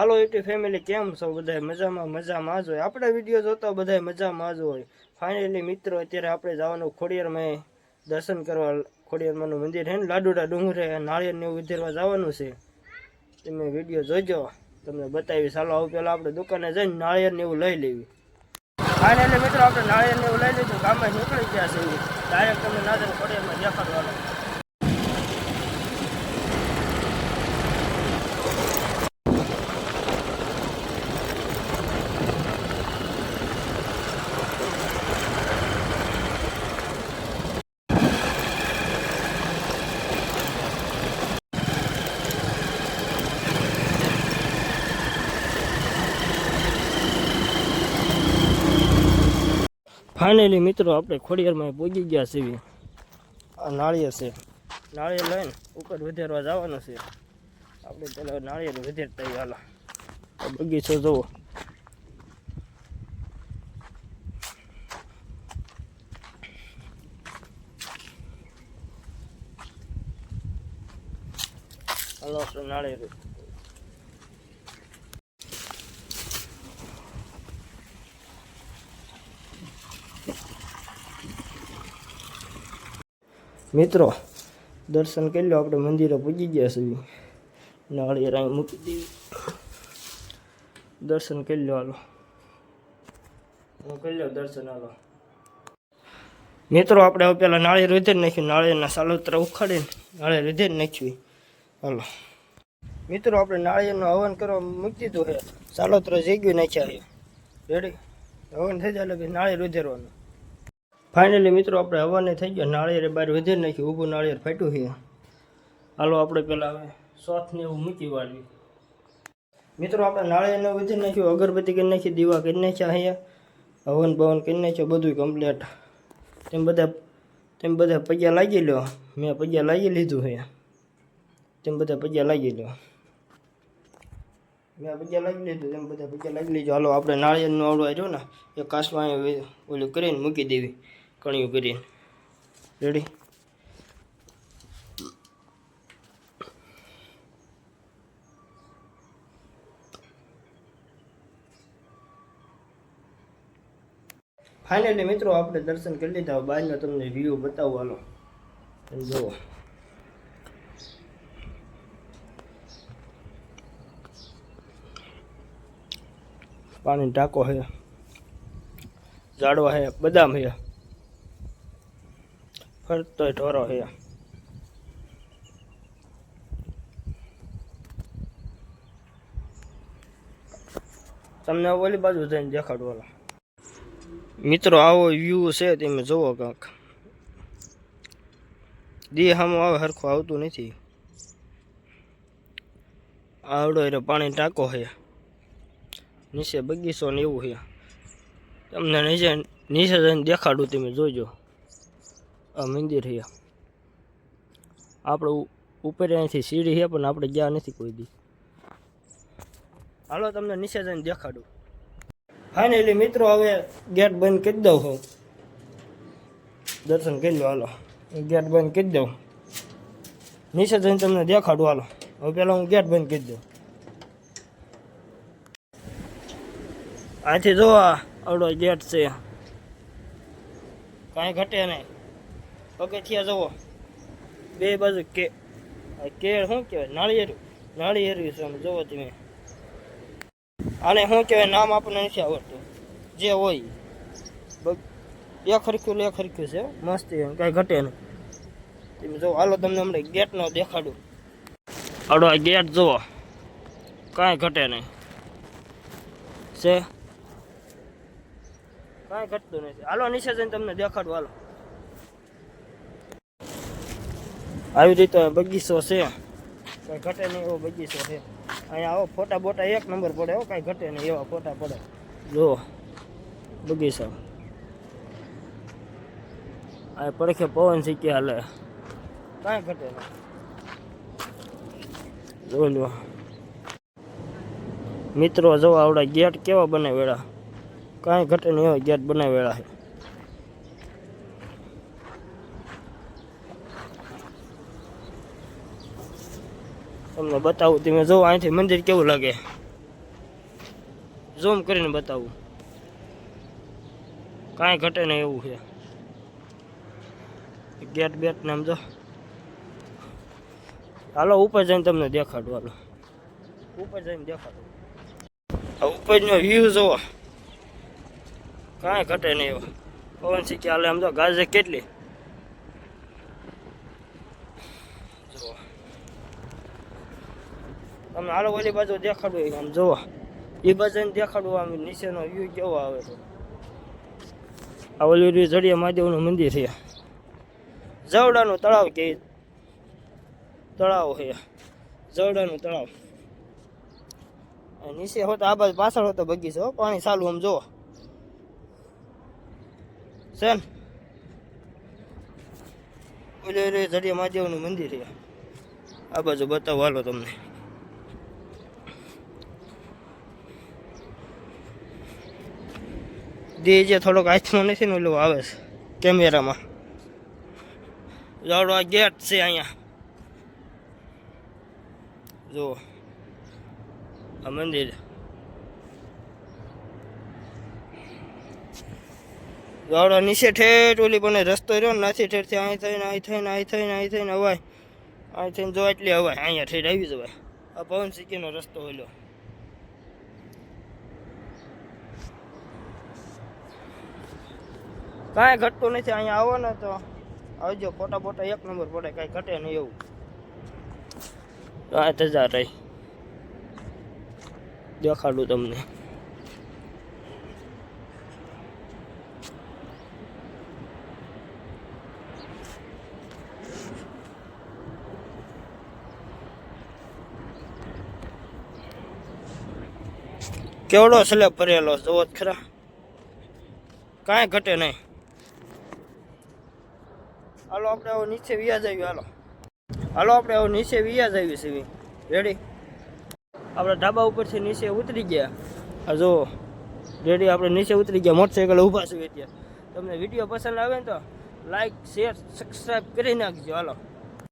હાલો YouTube family કેમ છો? બધા મજામાં મજામાં જ હોય. આપણા વીડિયો જોતા બધા મજામાં જ હોય. ફાઇનલી મિત્રો, અત્યારે આપણે જવાનું ખોડિયારમાં દર્શન કરવા, ખોડિયારમાંનું મંદિર હે ને, લાડુડા ડુંગરે નાળિયેરને એવું વિધેરવા જવાનું છે. તમે વીડિયો જોજો. તમને બતાવી હાલો, આવું પહેલાં આપણે દુકાને જઈને નાળિયેરને એવું લઈ લેવી. ફાઇનલી મિત્રો, આપણે નાળિયેરને એવું લઈ લીધું. ગામમાં નીકળી ગયા છે ડાયરેક્ટ તમે નાદર ખોડિયારમાં દેખાડવાનું. ફાઇનલી મિત્રો આપણે ખોડિયારમાં પહોંચી ગયા છીએ. આ નાળિયેર છે. નાળિયેર લઈને ઉપર વધેરવા જવાનું છે. આપણે પેલા નાળિયેર વધેરતા હાલો. આ બગીચો જુઓ હાલો નાળિયેર મિત્રો, દર્શન કરી લો, આપણે મંદિરે પૂજી ગયા સુધી નાળિયેર અહીં મૂકી દેવી દર્શન કરી લો હાલો. હું કરી લો દર્શન હાલો. મિત્રો, આપણે પેલા નાળિયેર વિધે નાખ્યું, નાળિયેરના સાલોતરા ઉખાડીને નાળિયેર વિધે નાખ્યું. હાલો. મિત્રો, આપણે નાળિયેરનું હવન કરવા મૂકી દીધું છે. સાલોતરા જગ્યું નાખ્યા રેડી? હવન થઈ જાય એટલે નાળિયેર વિધેરવાનું ફાઇનલી મિત્રો, આપણે હવાને થઈ ગયા. નાળિયેર બહાર વધે નાખ્યું. ઊભું નાળિયેર ફાટ્યું છે. હાલો, આપણે પેલા હવે સોથને એવું મૂકી વાળવી મિત્રો, આપણે નાળિયેરને વધે નાખ્યું. અગરબત્તી કરી નાખી, દીવા કરી નાખ્યા અહીંયા. હવન ભવન કરી નાખ્યું બધું કમ્પ્લીટ તેમ બધા તેમ બધા પૈયા લાગી લો મેં પૈયા લાગી લીધું છે. તેમ બધા પૈયા લાગી લો મેં પૈયા લાગી લીધું, તેમ બધા પૈયા લાગી લીધું. હાલો, આપણે નાળિયેરનું આવડું આવ્યું ને, એ કાચમાં અહીંયા ઓલું કરીને મૂકી દેવી. કણિયું કરીને રેડી ફાઇનલી મિત્રો આપણે દર્શન કરી લીધા. બહારનો તમને વ્યૂ બતાવવાનો જુઓ. પાણી ટાંકો છે. ઝાડવા છે. બદામ છે. ફરતોય ઢોરો છે તમને ઓલી બાજુ જઈને દેખાડું ઓલા. મિત્રો, આવો વ્યૂ છે તમે જુઓ કાંક. દી સામું આવે સરખું આવતું નથી. આવડો એટલે પાણી ટાંકો છે નીચે બગીચો ને એવું છે તમને નીચે નીચે જઈને દેખાડું તમે, જોજો. મંદિર છે. આપણે ઉપર અહીંથી સીડી છે, પણ આપણે ગયા નથી કોઈ દી. હાલો, તમને જઈને દેખાડું. ફાઇનલી મિત્રો, હવે ગેટ બંધ કરી દઉં હું. દર્શન કરી લો, હાલો. ગેટ બંધ કરી દઉં. નીચે જઈને તમને દેખાડું, હાલો. હવે પહેલાં હું ગેટ બંધ કરી દઉં. અહીંથી જો આવડો ગેટ છે. કાંઈ ઘટે નહીં. પગથિયા જુઓ બે બાજુ કે કેળ શું કહેવાય? નાળિયેરું. નાળિયેરું છે આમ જુઓ તમે. આને શું કહેવાય? નામ આપણને નથી આવડતું. જે હોય. એક હરખ્યું લે એક હરખ્યું છે મસ્તી કાંઈ ઘટે નહીં. તમે જો, હાલો તમને હમણાં ગેટનો દેખાડું. આડો આ ગેટ જુઓ. કાંઈ ઘટે નહીં. છે? કાંઈ ઘટતું નથી. હાલો, નીચે જઈને તમને દેખાડું, હાલો. આવી રીતે બગીચો છે. કાંઈ ઘટે નહીં એવો બગીચો છે. અહીંયા આવો ફોટા બોટા એક નંબર પડે હો, કાંઈ ઘટે નહીં એવા ફોટા પડે. જો, બગીચો. આ પડખે પવન શીખી હાલે. કાંઈ ઘટે નહીં. જો લો મિત્રો, જો આવડા ગેટ કેવા બનાવેલા? કાંઈ ઘટે નહીં એવા ગેટ બનાવેલા છે. તમને બતાવું, તમે જો અહીંથી મંદિર કેવું લાગે. ઝૂમ કરીને બતાવું. કાંઈ ઘટે નહીં એવું છે. ગેટ બેટ ને આમ જો. હાલો, ઉપર જઈને તમને દેખાડું હાલો ઉપર જઈને દેખાડું ઉપરનો વ્યૂ જોવો. કાંઈ ઘટે નહીં એવો. પવન શીખી હાલે આમ જો, ગાજે કેટલી જુઓ તમને હાલો ઓલી બાજુ દેખાડું આમ જોવા. એ બાજુને દેખાડું આમ નીચેનો વ્યૂ કેવો આવે છે? આ ઓલી રહ્યું જડિયા મહાદેવનું મંદિર છે. જવડાનું તળાવ કે તળાવ છે? જવડાનું તળાવ. નીચે હોતો, આ બાજુ પાછળ હોતો બગીચો પાણી ચાલુ આમ જુઓ છે ને ઓલે જડિયા મહાદેવનું મંદિર છે. આ બાજુ બતાવો હાલો તમને. દે જે થોડોક હાથમાં નથી ને ઓલું આવે છે, કેમેરામાં. જોડો આ ગેટ છે અહીંયા. જુઓ. આ મંદિર. જાડો નીચે ઠેઠ ઓલી પણ રસ્તો રહ્યો ને નાથી ઠેઠથી અહીં થઈને અહીં થઈને અહીં થઈને અહીં થઈને હવાય. અહીં થઈને જો એટલી હવાય. અહીંયા ઠેઠ આવી જવાય. આ પવન સિક્કીનો રસ્તો ઓલો. કાંઈ ઘટતું નથી, અહીંયા આવો ને તો આવજો. ફોટા બોટા એક નંબર પડે, કાંઈ ઘટે નહીં એવું. કાંઈ તજા રહી. દેખાડું તમને. કેવડો સ્લેબ ભરેલો જોવો ખરા. કાંઈ ઘટે નહીં. હાલો, આપણે હવે નીચે વ્યાજ આવ્યું હાલો. હાલો, આપણે હવે નીચે વ્યાજ આવી સિમી. રેડી આપણે ઢાબા ઉપરથી નીચે ઉતરી ગયા. જો રેડી આપણે નીચે ઉતરી ગયા. મોટરસાઇકલ ઊભા છીએ અત્યારે. તમને વીડિયો પસંદ આવે ને તો લાઈક શેર સબસ્ક્રાઈબ કરી નાખજો. હાલો.